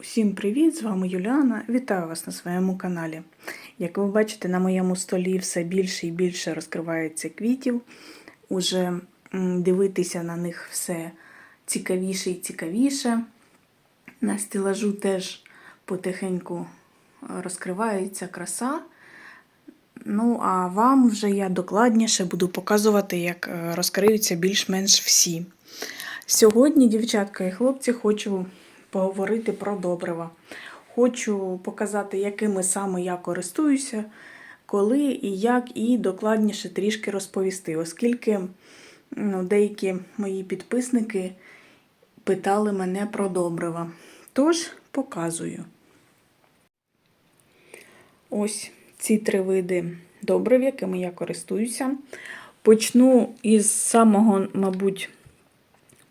Усім привіт! З вами Юліана. Вітаю вас на своєму каналі. Як ви бачите, на моєму столі все більше і більше розкривається квітів. Уже дивитися на них все цікавіше і цікавіше. На стелажу теж потихеньку е, розкривається краса. Ну, а вам вже я докладніше буду показувати, як е, розкриються більш-менш всі. Сьогодні, дівчатка і хлопці, хочу поговорити про добрива. Хочу показати, якими саме я користуюся, коли і як, і докладніше трішки розповісти, оскільки ну, деякі мої підписники питали мене про добрива. Тож показую. Ось ці три види добрив, якими я користуюся. Почну із самого, мабуть,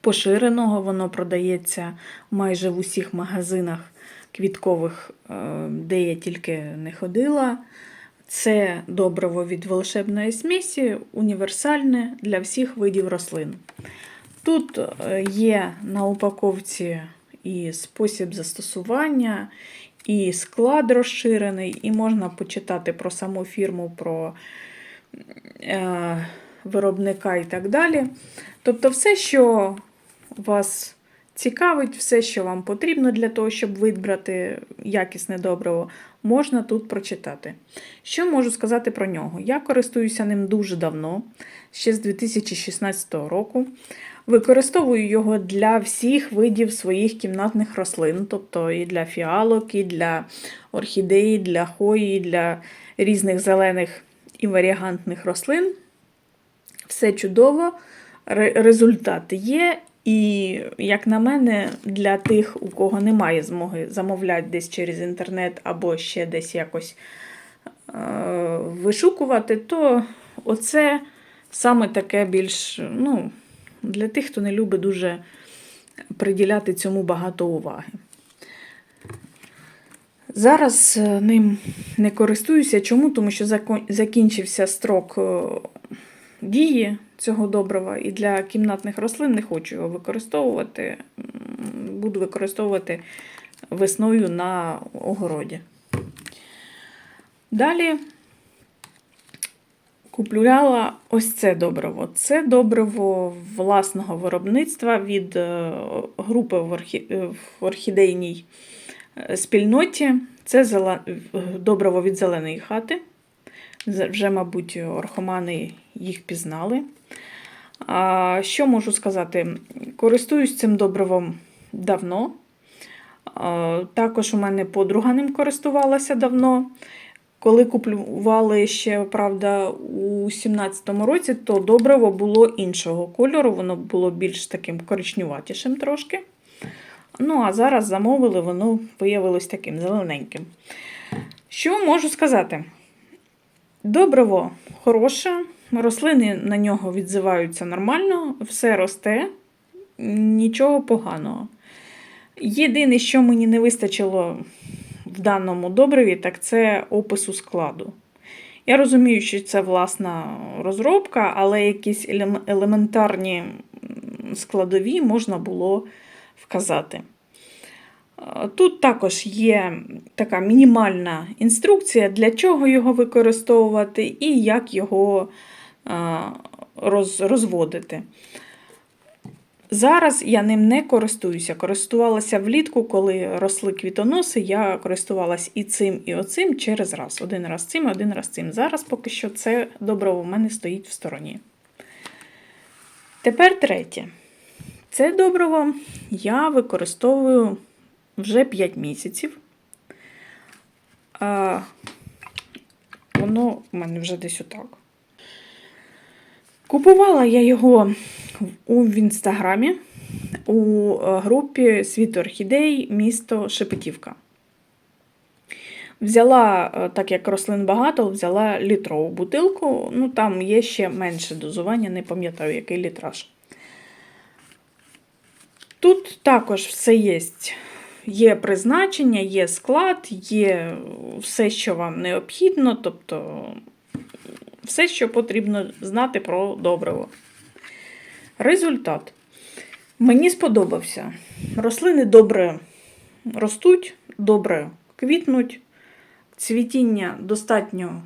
поширеного. Воно продається майже в усіх магазинах квіткових, е, де я тільки не ходила. Це добриво від волшебної смісі, універсальне для всіх видів рослин. Тут е, є на упаковці і спосіб застосування, і склад розширений, і можна почитати про саму фірму, про е, виробника і так далі. Тобто, все, що вас цікавить, все, що вам потрібно для того, щоб вибрати якісне добриво, можна тут прочитати. Що можу сказати про нього? Я користуюся ним дуже давно, ще з 2016 року. Використовую його для всіх видів своїх кімнатних рослин, тобто і для фіалок, і для орхідеї, для хої, для різних зелених і варіагантних рослин. Все чудово, ре- результати є. І, як на мене, для тих, у кого немає змоги замовляти десь через інтернет або ще десь якось е- вишукувати, то оце саме таке більш ну, для тих, хто не любить дуже приділяти цьому багато уваги. Зараз е, ним не користуюся. Чому? Тому що закінчився строк е, дії цього добрива, і для кімнатних рослин не хочу його використовувати. Буду використовувати весною на огороді. Далі купляла ось це добриво. Це добриво власного виробництва від е, групи в, орхі... в орхідейній е, спільноті. Це добриво від зеленої хати. Вже, мабуть, орхомани їх пізнали. А, що можу сказати? Користуюсь цим добривом давно. Також у мене подруга ним користувалася давно. Коли купували ще, правда, у 17-му році, то добриво було іншого кольору, воно було більш таким коричнюватішим трошки. Ну, а зараз замовили, воно виявилось таким зелененьким. Що можу сказати? Добриво хороше, рослини на нього відзиваються нормально, все росте, нічого поганого. Єдине, що мені не вистачило в даному добриві, так це опису складу. Я розумію, що це власна розробка, але якісь елементарні складові можна було вказати. Тут також є така мінімальна інструкція, для чого його використовувати і як його е, розводити. Зараз я ним не користуюся. Користувалася влітку, коли росли квітоноси, я користувалась і цим, і оцим через раз. Один раз цим, один раз цим. Зараз поки що це добриво в мене стоїть в стороні. Тепер третє. Це добриво я використовую вже 5 місяців. А, воно в мене вже десь отак. Купувала я його у інстаграмі у е, групі Світ орхідей місто Шепетівка. Взяла, е, так як рослин багато, взяла літрову бутилку. Ну, там є ще менше дозування, не пам'ятаю, який літраж. Тут також все є. Є призначення, є склад, є все, що вам необхідно, тобто все, що потрібно знати про добриво. Результат. Мені сподобався. Рослини добре ростуть, добре квітнуть, цвітіння достатньо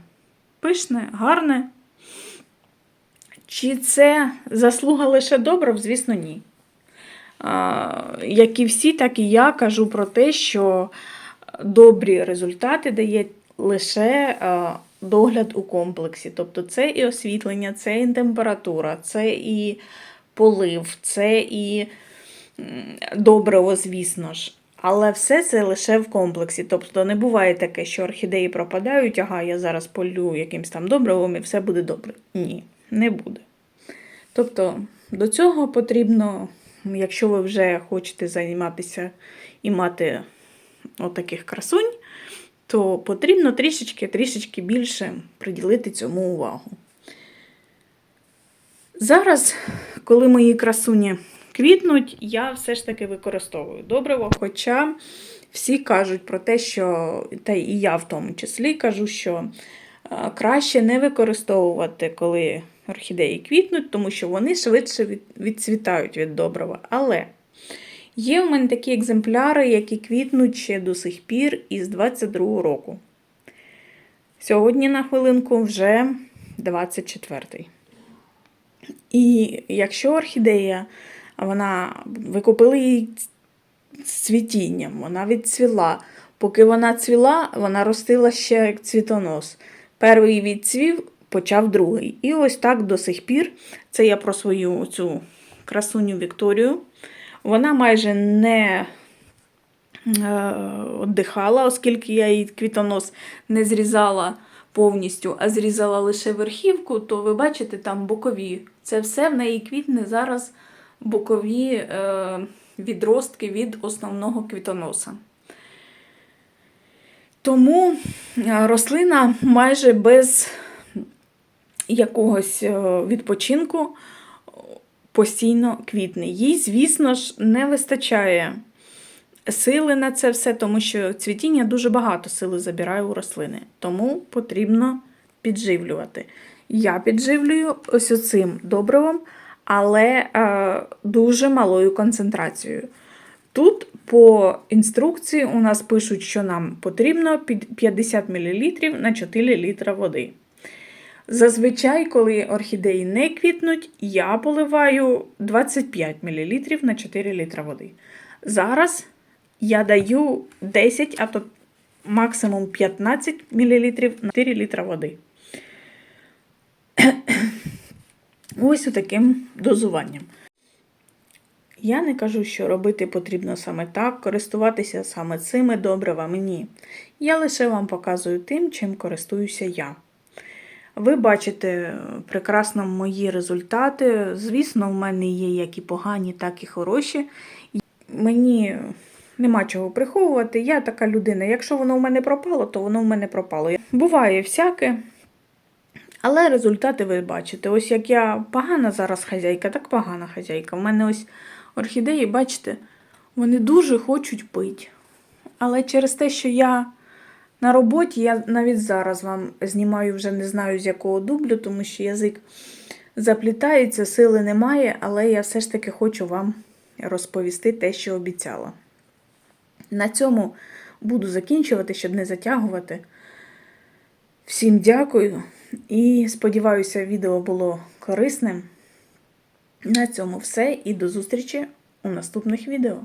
пишне, гарне. Чи це заслуга лише добрив? Звісно, ні. Як і всі, так і я кажу про те, що добрі результати дає лише догляд у комплексі. Тобто це і освітлення, це і температура, це і полив, це і добриво, звісно ж. Але все це лише в комплексі. Тобто не буває таке, що орхідеї пропадають, ага, я зараз полю якимсь там добривом і все буде добре. Ні, не буде. Тобто до цього потрібно, якщо ви вже хочете займатися і мати отаких красунь, то потрібно трішечки трішечки більше приділити цьому увагу. Зараз, коли мої красуні квітнуть, я все ж таки використовую добриво. Хоча всі кажуть про те, що, та і я в тому числі кажу, що краще не використовувати, коли орхідеї квітнуть, тому що вони швидше відцвітають від добрива. Але є в мене такі екземпляри, які квітнуть ще до сих пір із 22 року. Сьогодні, на хвилинку, вже 24-й. І якщо орхідея, вона, ви купили її цвітінням, вона відцвіла. Поки вона цвіла, вона ростила ще як цвітонос. Перший відцвів, почав другий. І ось так до сих пір. Це я про свою цю красуню Вікторію. Вона майже не віддихала, оскільки я її квітонос не зрізала повністю, а зрізала лише верхівку, то ви бачите там бокові. Це все в неї квітне зараз бокові е, відростки від основного квітоноса. Тому е, рослина майже без якогось е, відпочинку постійно квітне. Їй, звісно ж, не вистачає сили на це все, тому що цвітіння дуже багато сили забирає у рослини. Тому потрібно підживлювати. Я підживлюю ось оцим добривом, але е, дуже малою концентрацією. Тут по інструкції у нас пишуть, що нам потрібно 50 мл на 4 літра води. Зазвичай, коли орхідеї не квітнуть, я поливаю 25 мл на 4 літра води. Зараз я даю 10, а то максимум 15 мл на 4 літра води. Ось таким дозуванням. Я не кажу, що робити потрібно саме так, користуватися саме цими добривами. Ні. Я лише вам показую тим, чим користуюся я. Ви бачите прекрасно мої результати. Звісно, в мене є як і погані, так і хороші. Мені нема чого приховувати. Я така людина. Якщо воно в мене пропало, то воно в мене пропало. Буває всяке. Але результати ви бачите. Ось як я погана зараз хазяйка, так погана хазяйка. У мене ось орхідеї, бачите, вони дуже хочуть пити. Але через те, що я на роботі, я навіть зараз вам знімаю вже не знаю з якого дублю, тому що язик заплітається, сили немає, але я все ж таки хочу вам розповісти те, що обіцяла. На цьому буду закінчувати, щоб не затягувати. Всім дякую і сподіваюся, відео було корисним. На цьому все і до зустрічі у наступних відео.